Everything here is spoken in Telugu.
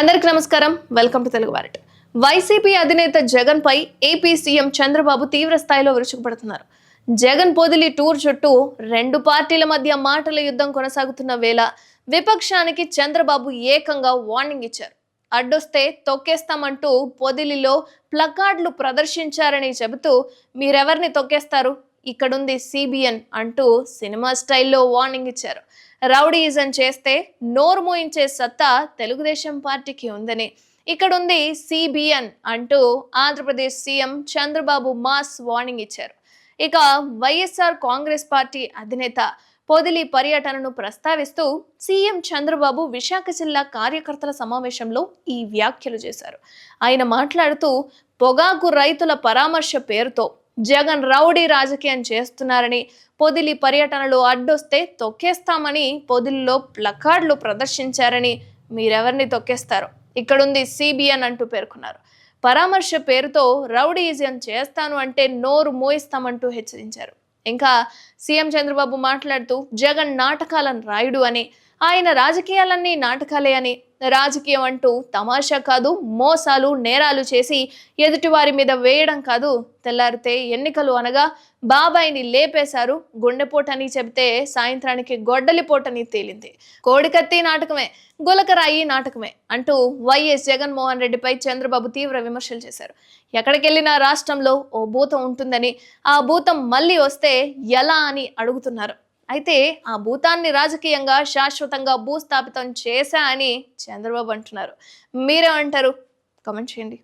అందరికి నమస్కారం. వెల్కమ్ టు తెలుగు వారట్ వైసీపీ అధినేత జగన్ పై ఏపీ సీఎం చంద్రబాబు తీవ్ర స్థాయిలో విరుచుకుపడుతున్నారు. జగన్ పొదిలి టూర్ చుట్టూ రెండు పార్టీల మధ్య మాటల యుద్ధం కొనసాగుతున్న వేళ విపక్షానికి చంద్రబాబు ఏకంగా వార్నింగ్ ఇచ్చారు. అడ్డొస్తే తొక్కేస్తామంటూ పొదిలిలో ప్లకార్డులు ప్రదర్శించారని చెబుతూ మీరెవరిని తొక్కేస్తారు? ఇక్కడుంది సిబిఎన్ అంటూ సినిమా స్టైల్లో వార్నింగ్ ఇచ్చారు. రౌడీయిజం చేస్తే నోరు మోయించే సత్తా తెలుగుదేశం పార్టీకి ఉందని. ఇక్కడుంది సిబిఎన్ అంటూ Andhra Pradesh CM Chandrababu mass warning ఇచ్చారు. ఇక వైఎస్ఆర్ కాంగ్రెస్ పార్టీ అధినేత పొదిలి పర్యటనను ప్రస్తావిస్తూ సీఎం చంద్రబాబు విశాఖ జిల్లా కార్యకర్తల సమావేశంలో ఈ వ్యాఖ్యలు చేశారు. ఆయన మాట్లాడుతూ పొగాకు రైతుల పరామర్శ పేరుతో జగన్ రౌడీ రాజకీయం చేస్తున్నారని పొదిలి పర్యటనలు అడ్డొస్తే తొక్కేస్తామని పొదిలిలో ప్లకార్డులు ప్రదర్శించారని మీరెవరిని తొక్కేస్తారు? ఇక్కడుంది సిబిఎన్ అంటూ పేర్కొన్నారు. పరామర్శ పేరుతో రౌడీయిజం చేస్తాను అంటే నోరు మోయిస్తామంటూ హెచ్చరించారు. ఇంకా సీఎం చంద్రబాబు మాట్లాడుతూ జగన్ నాటకాలను రాయుడు అని ఆయన రాజకీయాలన్నీ నాటకాలే అని రాజకీయం అంటూ తమాషా కాదు మోసాలు నేరాలు చేసి ఎదుటివారి మీద వేయడం కాదు. తెల్లారితే ఎన్నికలు అనగా బాబాయిని లేపేశారు గుండెపోటని చెబితే సాయంత్రానికి గొడ్డలిపోటని తేలింది. కోడికత్తి నాటకమే గులకరాయి నాటకమే అంటూ వైఎస్ జగన్మోహన్ రెడ్డిపై చంద్రబాబు తీవ్ర విమర్శలు చేశారు. ఎక్కడికెళ్ళినా రాష్ట్రంలో ఓ భూతం ఉంటుందని ఆ భూతం మళ్ళీ వస్తే ఎలా అని అడుగుతున్నారు. అయితే ఆ భూతాన్ని రాజకీయంగా శాశ్వతంగా భూస్థాపితం చేశా అని చంద్రబాబు అంటున్నారు. మీరేమంటారు? కమెంట్ చేయండి.